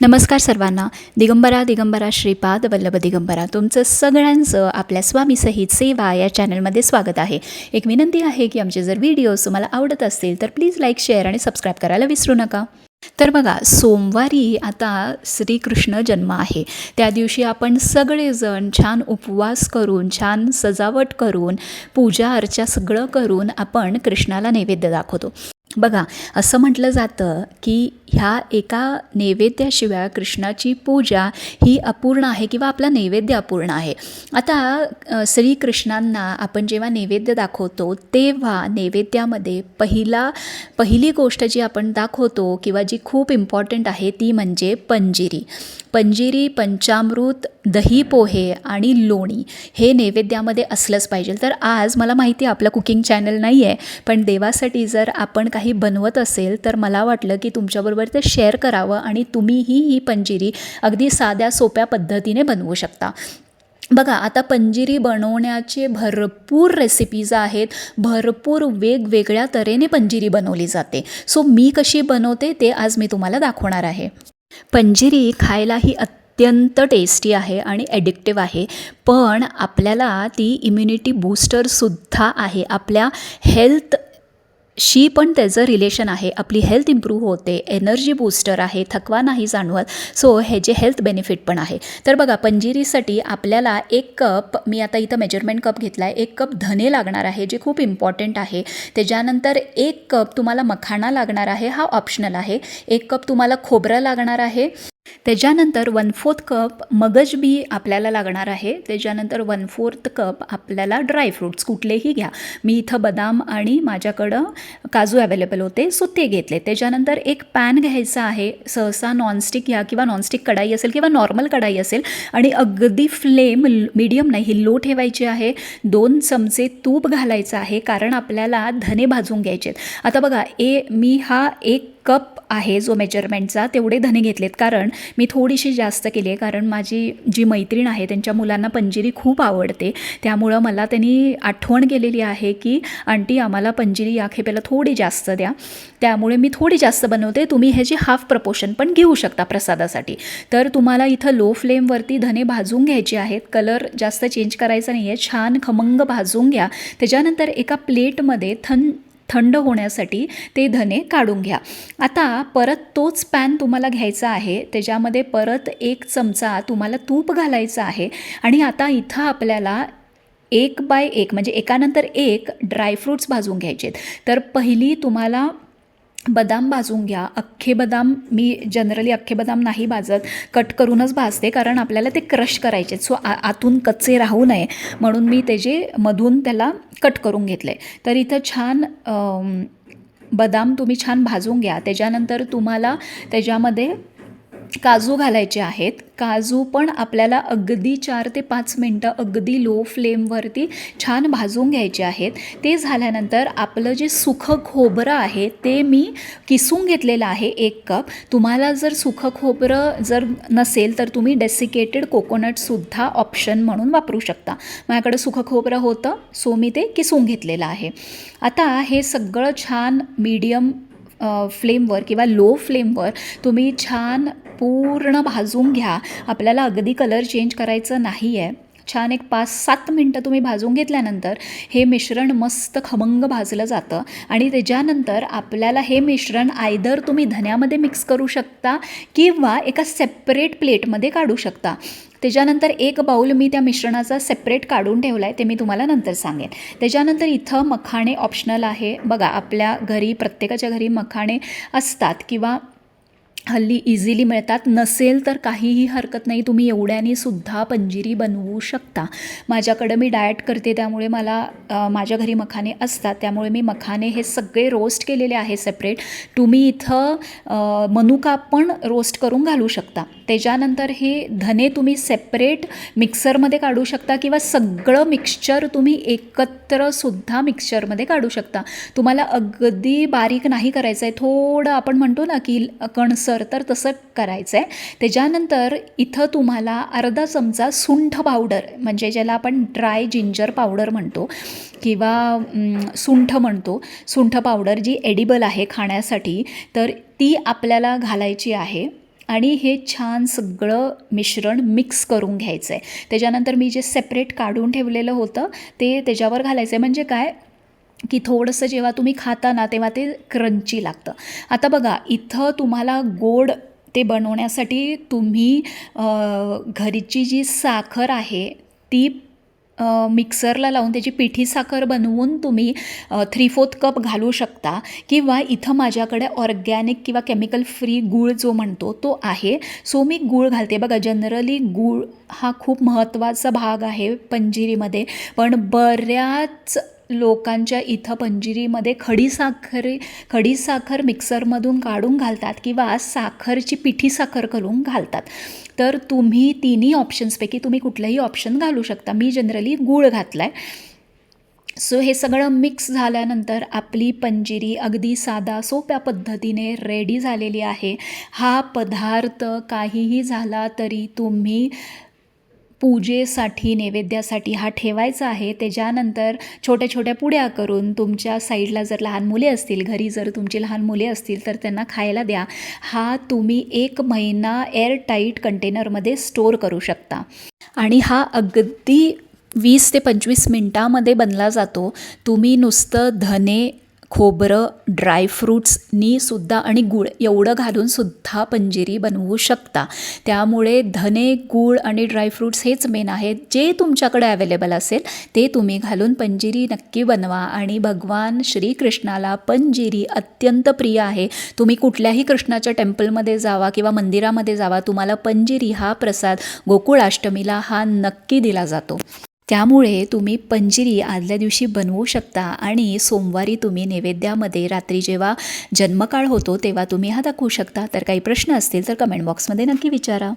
नमस्कार सर्वांना. दिगंबरा दिगंबरा श्रीपाद वल्लभ दिगंबरा. तुमचं सगळ्यांचं आपल्या स्वामी सहित सेवा या चॅनलमध्ये स्वागत आहे. एक विनंती आहे की आमचे जर व्हिडिओज तुम्हाला आवडत असतील तर प्लीज लाईक शेअर आणि सबस्क्राईब करायला विसरू नका. तर बघा सोमवारी आता श्रीकृष्ण जन्म आहे. त्या दिवशी आपण सगळेजण छान उपवास करून छान सजावट करून पूजा अर्चा सगळं करून आपण कृष्णाला नैवेद्य दाखवतो. बघा असं म्हटलं जातं की ह्या एका नैवेद्याशिवाय कृष्णाची पूजा ही अपूर्ण आहे किंवा आपला नैवेद्य अपूर्ण आहे. आता श्रीकृष्णांना आपण जेव्हा नैवेद्य दाखवतो तेव्हा नैवेद्यामध्ये पहिला पहिली गोष्ट जी आपण दाखवतो किंवा जी खूप इम्पॉर्टंट आहे ती म्हणजे पंजिरी. पंजिरी पंचामृत दही पोहे आणि लोणी हे नैवेद्यामध्ये असलंच पाहिजे. तर आज मला माहिती आहे आपलं कुकिंग चॅनल नाही आहे पण देवासाठी जर आपण काही बनवत असेल तर मला वाटलं की तुमच्याबरोबर ते शेअर करावं आणि तुम्हीही ही पंजिरी अगदी साध्या सोप्या पद्धतीने बनवू शकता. बघा आता पंजिरी बनवण्याचे भरपूर रेसिपीज आहेत. भरपूर वेगवेगळ्या तऱ्हेने पंजिरी बनवली जाते. सो मी कशी बनवते ते आज मी तुम्हाला दाखवणार आहे. पंजिरी खायलाही अत्यंत टेस्टी आहे आणि ॲडिक्टिव्ह आहे. पण आपल्याला ती इम्युनिटी बूस्टरसुद्धा आहे. आपल्या हेल्थ शी पण त्याचं रिलेशन आहे. आपली हेल्थ इम्प्रूव्ह होते एनर्जी बूस्टर आहे थकवा नाही जाणवत. सो ह्याचे हेल्थ बेनिफिट पण आहे. तर बघा पंजिरीसाठी आपल्याला एक कप मी आता इथं मेजरमेंट कप घेतला आहे एक कप धने लागणार आहे जे खूप इम्पॉर्टंट आहे. त्याच्यानंतर एक कप तुम्हाला मखाणा लागणार आहे हा ऑप्शनल आहे. एक कप तुम्हाला खोबरं लागणार आहे. त्याच्यानंतर वन फोर्थ कप मगज बी आपल्याला लागणार आहे. त्याच्यानंतर वन फोर्थ कप आपल्याला ड्रायफ्रूट्स कुठलेही घ्या. मी इथं बदाम आणि माझ्याकडं काजू अवेलेबल होते सो ते घेतले. त्याच्यानंतर एक पॅन घ्यायचा आहे. सहसा नॉनस्टिक घ्या किंवा नॉनस्टिक कढाई असेल किंवा नॉर्मल कढाई असेल आणि अगदी फ्लेम मीडियम नाही ही लो ठेवायची आहे. दोन चमचे तूप घालायचं आहे कारण आपल्याला धने भाजून घ्यायचे आहेत आता बघा ए मी हा एक कप आहे जो मेजरमेंटचा तेवढे धने घेतलेत. कारण मी थोडीशी जास्त केली आहे. कारण माझी जी मैत्रीण आहे त्यांच्या मुलांना पंजिरी खूप आवडते. त्यामुळं मला त्यांनी आठवण केलेली आहे की आंटी आम्हाला पंजिरी या खेपेला थोडी जास्त द्या. त्यामुळे मी थोडी जास्त बनवते. तुम्ही ह्याची हाफ प्रपोशन पण घेऊ शकता प्रसादासाठी. तर तुम्हाला इथं लो फ्लेमवरती धने भाजून घ्यायचे आहेत. कलर जास्त चेंज करायचा नाही आहे छान खमंग भाजून घ्या. त्याच्यानंतर एका प्लेटमध्ये थन थंड होण्यासाठी ते धने काढून घ्या. आता परत तोच पॅन तुम्हाला घ्यायचा आहे. त्याच्यामध्ये परत एक चमचा तुम्हाला तूप घालायचं आहे. आणि आता इथं आपल्याला एक बाय एक म्हणजे एकानंतर एक ड्रायफ्रूट्स भाजून घ्यायचे आहेत तर पहिली तुम्हाला बदाम भाजून घ्या. अख्खे बदाम मी जनरली अख्खे बदाम नाही भाजत. कट करूनच भाजते कारण आपल्याला ते क्रश करायचे सो आ आतून कच्चे राहू नये. म्हणून मी त्याचे मधून त्याला कट करून घेतले तर इथं छान बदाम तुम्ही छान भाजून घ्या. त्याच्यानंतर तुम्हाला त्याच्यामध्ये काजू घालायचे आहेत. काजू पण आपल्याला अगदी चार ते पाच मिनटं अगदी लो फ्लेमवरती छान भाजून घ्यायचे आहेत. ते झाल्यानंतर आपलं जे सुखं खोबरं आहे ते मी किसून घेतलेलं आहे एक कप. तुम्हाला जर सुखं खोबरं जर नसेल तर तुम्ही डेसिकेटेड कोकोनटसुद्धा ऑप्शन म्हणून वापरू शकता. माझ्याकडे सुखं खोबरं होतं सो मी ते किसून घेतलेलं आहे. आता हे सगळं छान मीडियम फ्लेमवर किंवा लो फ्लेमवर तुम्ही छान पूर्ण भाजून घ्या. आपल्याला अगदी कलर चेंज करायचं नाही आहे छान एक पाच सात मिनटं तुम्ही भाजून घेतल्यानंतर हे मिश्रण मस्त खमंग भाजलं जातं. आणि त्याच्यानंतर आपल्याला हे मिश्रण आयदर तुम्ही धन्यामध्ये मिक्स करू शकता किंवा एका सेपरेट प्लेटमध्ये काढू शकता. त्याच्यानंतर एक बाऊल मी त्या मिश्रणाचा सेपरेट काढून ठेवला आहे ते मी तुम्हाला नंतर सांगेन. त्याच्यानंतर इथं मखाणे ऑप्शनल आहे. बघा आपल्या घरी प्रत्येकाच्या घरी मखाणे असतात किंवा हल्ली इझिली मिळतात. नसेल तर काहीही हरकत नाही. तुम्ही एवढ्याने सुद्धा पंजिरी बनवू शकता. माझ्याकडं मी डाएट करते त्यामुळे मला माझ्या घरी मखाने असतात. त्यामुळे मी मखाने हे सगळे रोस्ट केलेले आहे सेपरेट तुम्ही इथं मनुका पण रोस्ट करून घालू शकता. त्याच्यानंतर हे धने तुम्ही सेपरेट मिक्सरमध्ये काढू शकता किंवा सगळं मिक्सचर तुम्ही एकत्रसुद्धा मिक्सचरमध्ये काढू शकता. तुम्हाला अगदी बारीक नाही करायचं आहे थोडं आपण म्हणतो ना की कणसर तर तसं करायचं आहे त्याच्यानंतर इथं तुम्हाला अर्धा चमचा सुंठ पावडर म्हणजे ज्याला आपण ड्राय जिंजर पावडर म्हणतो किंवा सुंठ म्हणतो. सुंठ पावडर जी एडिबल आहे खाण्यासाठी तर ती आपल्याला घालायची आहे. आणि हे छान सगळं मिश्रण मिक्स करून घ्यायचं आहे त्याच्यानंतर मी जे सेपरेट काढून ठेवलेलं होतं ते त्याच्यावर घालायचं आहे म्हणजे काय? की थोडंसं जेव्हा तुम्ही खाता ना तेव्हा ते क्रंची लागतं. आता बघा इथं तुम्हाला गोड ते बनवण्यासाठी तुम्ही घरीची जी साखर आहे ती मिक्सरला लावून त्याची पिठी साखर बनवून तुम्ही थ्री फोर्थ कप घालू शकता किंवा इथं माझ्याकडे ऑर्गॅनिक किंवा केमिकल फ्री गूळ जो म्हणतो तो आहे. सो मी गूळ घालते. बघा जनरली गूळ हा खूप महत्त्वाचा भाग आहे पंजिरीमध्ये. पण बऱ्याच लोकांच्या इथं पंजिरीमध्ये खडी खडीसाखर खडी साखर मिक्सरमधून काढून घालतात किंवा साखरची पिठी साखर करून घालतात. तर तुम्ही तिन्ही ऑप्शन्सपैकी तुम्ही कुठलंही ऑप्शन घालू शकता. मी जनरली गूळ घातला आहे सो हे सगळं मिक्स झाल्यानंतर आपली पंजिरी अगदी साधा सोप्या पद्धतीने रेडी झालेली आहे. हा पदार्थ काहीही झाला तरी तुम्ही पूजेसाठी नैवेद्यासाठी हा ठेवायचा आहे. त्याच्यानंतर छोट्या छोट्या पुड्या करून तुमच्या साईडला जर लहान मुले असतील घरी जर तुमची लहान मुले असतील तर त्यांना खायला द्या. हा तुम्ही एक महिना एअर टाईट कंटेनरमध्ये स्टोअर करू शकता. आणि हा अगदी वीस ते पंचवीस मिनटामध्ये बनला जातो. तुम्ही नुसतं धने खोबरं ड्रायफ्रूट्सनी सुद्धा आणि गूळ एवढं घालून सुद्धा पंजिरी बनवू शकता. त्यामुळे धने गूळ आणि ड्रायफ्रूट्स हेच मेन आहेत. जे तुमच्याकडे अवेलेबल असेल ते तुम्ही घालून पंजिरी नक्की बनवा. आणि भगवान श्रीकृष्णाला पंजिरी अत्यंत प्रिय आहे. तुम्ही कुठल्याही कृष्णाच्या टेम्पलमध्ये जावा किंवा मंदिरामध्ये जावा तुम्हाला पंजिरी हा प्रसाद गोकुळाष्टमीला हा नक्की दिला जातो. त्यामुळे तुम्ही पंजिरी आदल्या दिवशी बनवू शकता आणि सोमवारी तुम्ही नैवेद्यामध्ये रात्री जेव्हा जन्मकाळ होतो तेव्हा तुम्ही हा दाखवू शकता. तर काही प्रश्न असतील तर कमेंट बॉक्समध्ये नक्की विचारा.